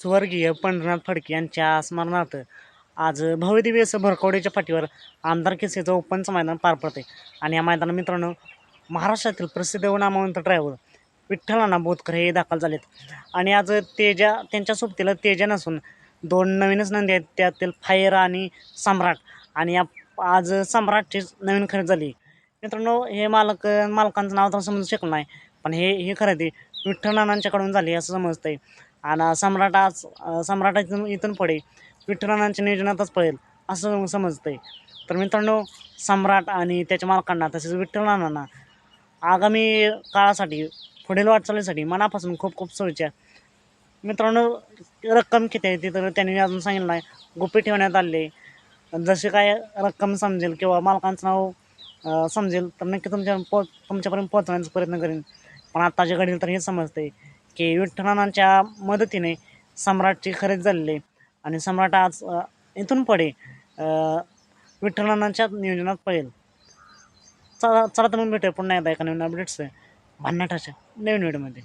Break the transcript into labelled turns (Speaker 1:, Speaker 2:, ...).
Speaker 1: स्वर्गीय पंढरनाथ फडके यांच्या स्मरणार्थ आज भव्यदिव्य असं भरकवडीच्या पाठीवर आमदार केसेचं ओपनचं मैदान पार पडते आणि या मैदानात मित्रांनो महाराष्ट्रातील प्रसिद्ध व नामवंत ड्रायव्हर विठ्ठलाना बोधकर हे दाखल झालेत. आणि आज तेजा त्यांच्या सोबतीला तेजा नसून दोन नवीनच नंदी आहेत त्यातील फायर आणि सम्राट. आणि या आज सम्राटची नवीन खरेदी झाली. मित्रांनो हे मालक मालकांचं नाव तर समजू शकलं नाही पण हे हे खरेदी विठ्ठलनानांच्याकडून झाली असं समजतंय. आणि सम्राट आज सम्राट इथून इथून पुढे विठ्ठलनांच्या नियोजनातच पळेल असं समजतंय. तर मित्रांनो सम्राट आणि त्याच्या मालकांना तसेच विठ्ठलनानांना आगामी काळासाठी पुढील वाटचालीसाठी मनापासून खूप खूप शुभेच्छा. मित्रांनो रक्कम किती आहे ती तर त्यांनी अजून सांगितलं नाही. गुप्पी ठेवण्यात आले जशी काय रक्कम समजेल किंवा मालकांचं नाव समजेल तर नक्की तुमच्या पो तुमच्यापर्यंत पोहोचण्याचा प्रयत्न करेन. पण आत्ताच्या घडीला तर हे समजते की विठ्ठलांच्या मदतीने सम्राटची खरेदी झालेली आहे. आणि सम्राट आज इथून पडे अं, विठ्ठलांच्या नियोजनात पळेल. चला चला तर मग भेटूया पुन्हा एकदा एका नवीन अपडेट्स भन्नाटाच्या नवीन व्हिडिओमध्ये